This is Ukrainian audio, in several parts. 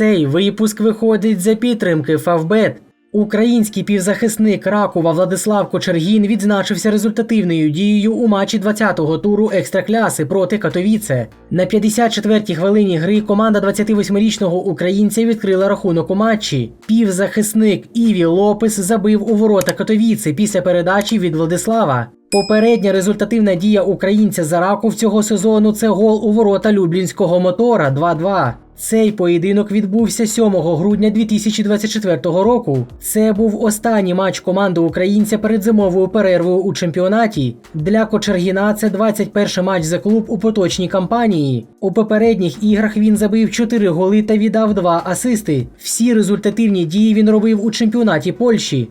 Цей випуск виходить за підтримки Фавбет. Український півзахисник Ракова Владислав Кочергін відзначився результативною дією у матчі 20-го туру екстракляси проти Катовіце. На 54-й хвилині гри команда 28-річного українця відкрила рахунок у матчі. Півзахисник Іві Лопес забив у ворота Катовіце після передачі від Владислава. Попередня результативна дія українця за Раков цього сезону це гол у ворота Люблінського мотора 2-2. Цей поєдинок відбувся 7 грудня 2024 року. Це був останній матч команди українця перед зимовою перервою у чемпіонаті. Для Кочергіна це 21 матч за клуб у поточній кампанії. У попередніх іграх він забив 4 голи та віддав 2 асисти. Всі результативні дії він робив у чемпіонаті Польщі.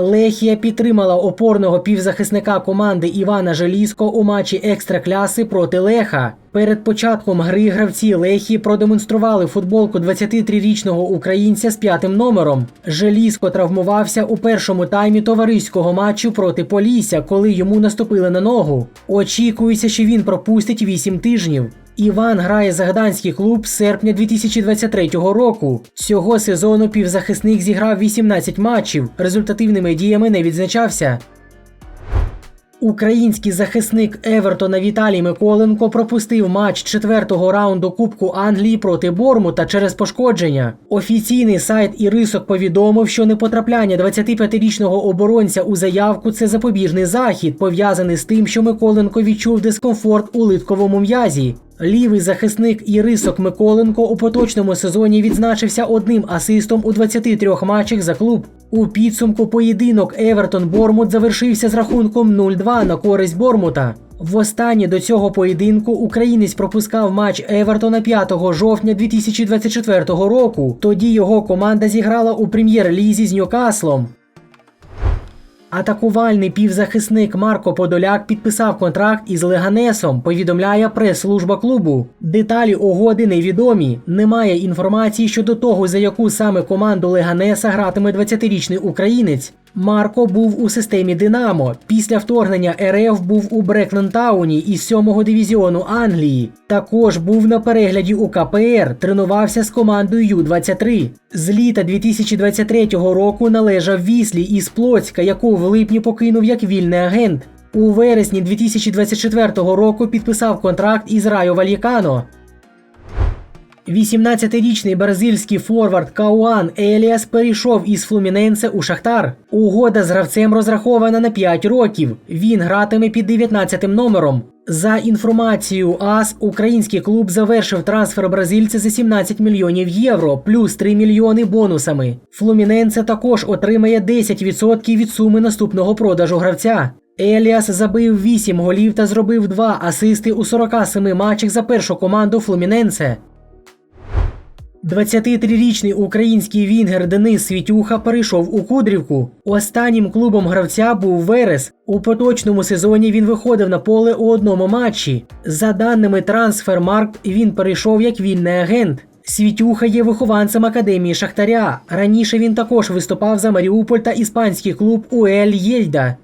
Лехія підтримала опорного півзахисника команди Івана Желізко у матчі екстракляси проти Леха. Перед початком гри гравці Лехії продемонстрували футболку 23-річного українця з п'ятим номером. Желізко травмувався у першому таймі товариського матчу проти Полісся, коли йому наступили на ногу. Очікується, що він пропустить 8 тижнів. Іван грає за гданський клуб з серпня 2023 року. Цього сезону півзахисник зіграв 18 матчів, результативними діями не відзначався. Український захисник Евертона Віталій Миколенко пропустив матч четвертого раунду Кубку Англії проти Бормута через пошкодження. Офіційний сайт Ірисок повідомив, що непотрапляння 25-річного оборонця у заявку це запобіжний захід, пов'язаний з тим, що Миколенко відчув дискомфорт у литковому м'язі. Лівий захисник Ірисок Миколенко у поточному сезоні відзначився одним асистом у 23 матчах за клуб. У підсумку поєдинок Евертон Бормут завершився з рахунком 0-2 на користь Бормута. Востаннє до цього поєдинку українець пропускав матч Евертона 5 жовтня 2024 року. Тоді його команда зіграла у прем'єр-лізі з Ньюкаслом. Атакувальний півзахисник Марко Подоляк підписав контракт із Леганесом, повідомляє прес-служба клубу. Деталі угоди невідомі. Немає інформації щодо того, за яку саме команду Леганеса гратиме 20-річний українець. Марко був у системі Динамо. Після вторгнення РФ був у Бреклентауні із 7-го дивізіону Англії. Також був на перегляді у КПР, тренувався з командою Ю-23. З літа 2023 року належав Віслі із Плоцька, яку в липні покинув як вільний агент. У вересні 2024 року підписав контракт із Райо Вальєкано. 18-річний бразильський форвард Кауан Еліас перейшов із Флуміненсе у Шахтар. Угода з гравцем розрахована на 5 років. Він гратиме під 19 номером. За інформацією АС, український клуб завершив трансфер бразильця за 17 мільйонів євро, плюс 3 мільйони бонусами. Флуміненсе також отримає 10% від суми наступного продажу гравця. Еліас забив 8 голів та зробив 2 асисти у 47 матчах за першу команду Флуміненсе. 23-річний український вінгер Денис Світюха перейшов у Кудрівку. Останнім клубом гравця був Верес. У поточному сезоні він виходив на поле у одному матчі. За даними Трансфермаркт, він перейшов як вільний агент. Світюха є вихованцем академії Шахтаря. Раніше він також виступав за Маріуполь та іспанський клуб Уель Єльда.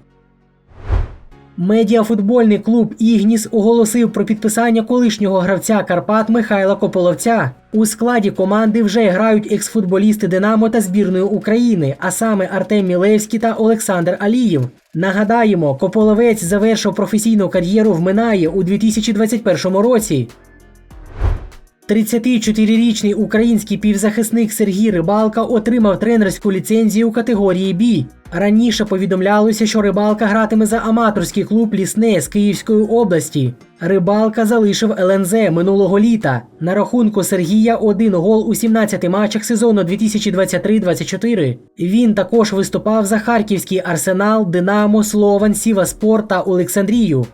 Медіафутбольний клуб Ігніс оголосив про підписання колишнього гравця Карпат Михайла Кополовця. У складі команди вже грають ексфутболісти Динамо та збірної України, а саме Артем Мілевський та Олександр Алієв. Нагадаємо, Кополовець завершив професійну кар'єру в Минаї у 2021 році. 34-річний український півзахисник Сергій Рибалка отримав тренерську ліцензію категорії Бі. Раніше повідомлялося, що рибалка гратиме за аматорський клуб Лісне з Київської області. Рибалка залишив ЛНЗ минулого літа. На рахунку Сергія один гол у 17 матчах сезону 2023-24. Він також виступав за Харківський арсенал, Динамо, Слован, Сіваспорт та Олександрію.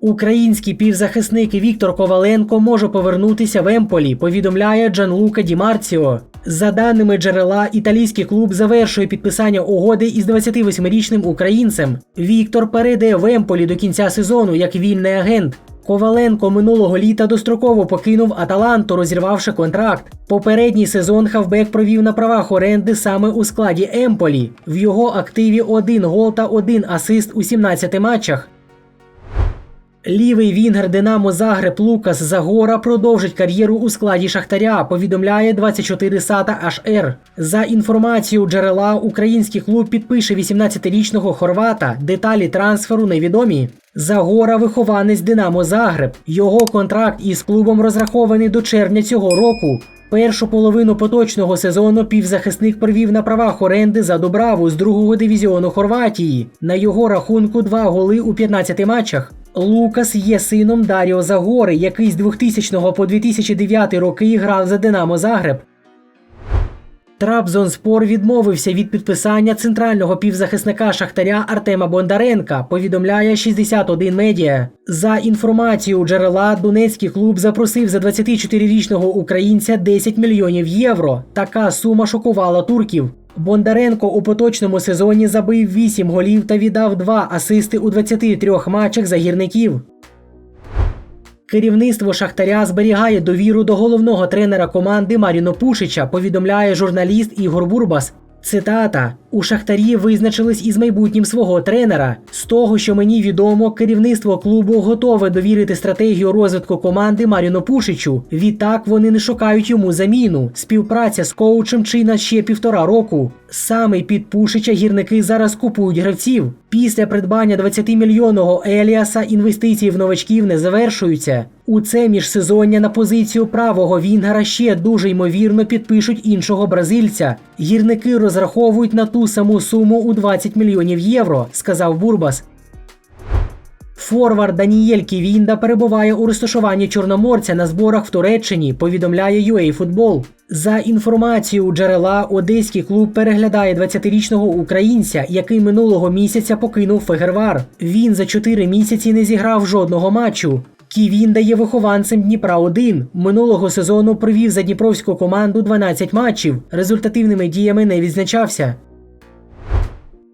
Український півзахисник Віктор Коваленко може повернутися в Емполі, повідомляє Джанлука Ді Марціо. За даними джерела, італійський клуб завершує підписання угоди із 28-річним українцем. Віктор перейде в Емполі до кінця сезону як вільний агент. Коваленко минулого літа достроково покинув Аталанту, розірвавши контракт. Попередній сезон Хавбек провів на правах оренди саме у складі Емполі. В його активі один гол та один асист у 17 матчах. Лівий вінгер Динамо Загреб Лукас Загора продовжить кар'єру у складі Шахтаря. Повідомляє 24 Сата HR. За інформацією джерела, український клуб підпише 18-річного хорвата. Деталі трансферу невідомі. Загора вихованець Динамо Загреб. Його контракт із клубом розрахований до червня цього року. Першу половину поточного сезону півзахисник провів на правах оренди за Дубраву з другого дивізіону Хорватії. На його рахунку два голи у 15 матчах. Лукас є сином Даріо Загори, який з 2000 по 2009 роки грав за Динамо Загреб. Трабзонспор відмовився від підписання центрального півзахисника Шахтаря Артема Бондаренка, повідомляє 61 медіа. За інформацією джерела, Донецький клуб запросив за 24-річного українця 10 мільйонів євро. Така сума шокувала турків. Бондаренко у поточному сезоні забив 8 голів та віддав 2 асисти у 23 матчах за гірників. Керівництво Шахтаря зберігає довіру до головного тренера команди Маріно Пушича, повідомляє журналіст Ігор Бурбас. Цитата: у Шахтарі визначились із майбутнім свого тренера. З того, що мені відомо, керівництво клубу готове довірити стратегію розвитку команди Маріно Пушичу. Відтак вони не шукають йому заміну. Співпраця з коучем чи на ще півтора року. Саме під Пушича гірники зараз купують гравців. Після придбання 20-мільйонного Еліаса інвестиції в новачків не завершуються. У це міжсезоння на позицію правого Вінгара ще дуже ймовірно підпишуть іншого бразильця. Гірники розраховують на ту саму суму у 20 мільйонів євро, сказав Бурбас. Форвард Даніель Ківінда перебуває у розташуванні Чорноморця на зборах в Туреччині, повідомляє UA За інформацією джерела, одеський клуб переглядає 20-річного українця, який минулого місяця покинув Фегервар. Він за 4 місяці не зіграв жодного матчу. Ківінда є вихованцем Дніпра 1 Минулого сезону провів за дніпровську команду 12 матчів. Результативними діями не відзначався.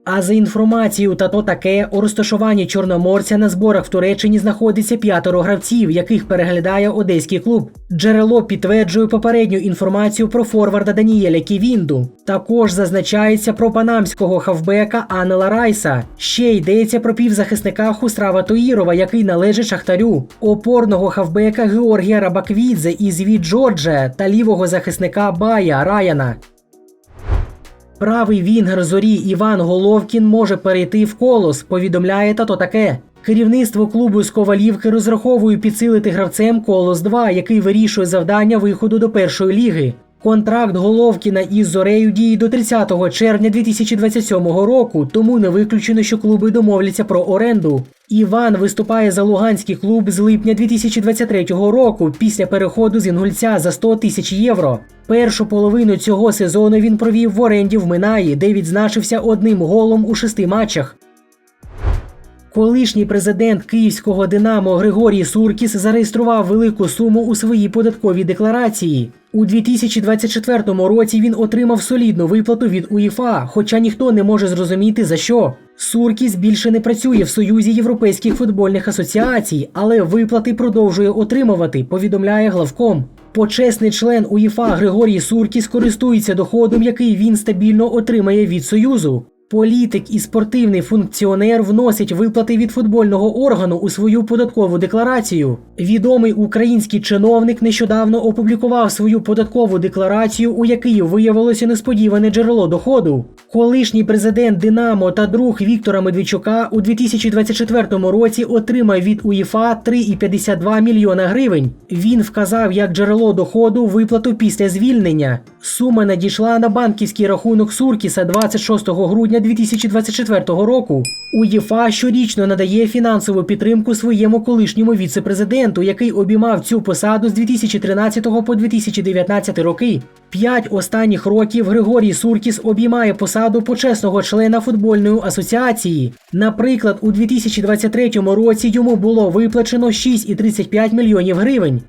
А за інформацією та то таке, у розташуванні Чорноморця на зборах в Туреччині знаходиться п'ятеро гравців, яких переглядає одеський клуб. Джерело підтверджує попередню інформацію про форварда Даніеля Ківінду. Також зазначається про панамського хавбека Анела Райса. Ще йдеться про півзахисника Хусрава Тоїрова, який належить Шахтарю, опорного хавбека Георгія Рабаквідзе із від Джорджа та лівого захисника Бая Раяна. Правий вінгер зорі Іван Головкін може перейти в колос, повідомляє тато таке. Керівництво клубу з Ковалівки розраховує підсилити гравцем Колос 2, який вирішує завдання виходу до першої ліги. Контракт Головкіна із Зорею діє до 30 червня 2027 року, тому не виключено, що клуби домовляться про оренду. Іван виступає за Луганський клуб з липня 2023 року після переходу з Інгульця за 100 тисяч євро. Першу половину цього сезону він провів в оренді в Минаї, де відзначився одним голом у шести матчах. Колишній президент київського Динамо Григорій Суркіс зареєстрував велику суму у своїй податковій декларації. У 2024 році він отримав солідну виплату від УЄФА, хоча ніхто не може зрозуміти за що. Суркіс більше не працює в Союзі Європейських футбольних асоціацій, але виплати продовжує отримувати, повідомляє главком. Почесний член УЄФА Григорій Суркіс користується доходом, який він стабільно отримає від Союзу. Політик і спортивний функціонер вносять виплати від футбольного органу у свою податкову декларацію. Відомий український чиновник нещодавно опублікував свою податкову декларацію, у якій виявилося несподіване джерело доходу. Колишній президент Динамо та друг Віктора Медведчука у 2024 році отримав від УЄФА 3,52 мільйона гривень. Він вказав як джерело доходу виплату після звільнення. Сума надійшла на банківський рахунок Суркіса 26 грудня 2024 року. УЄФА щорічно надає фінансову підтримку своєму колишньому віце-президенту, який обіймав цю посаду з 2013 по 2019 роки. П'ять останніх років Григорій Суркіс обіймає посаду почесного члена футбольної асоціації. Наприклад, у 2023 році йому було виплачено 6,35 мільйонів гривень.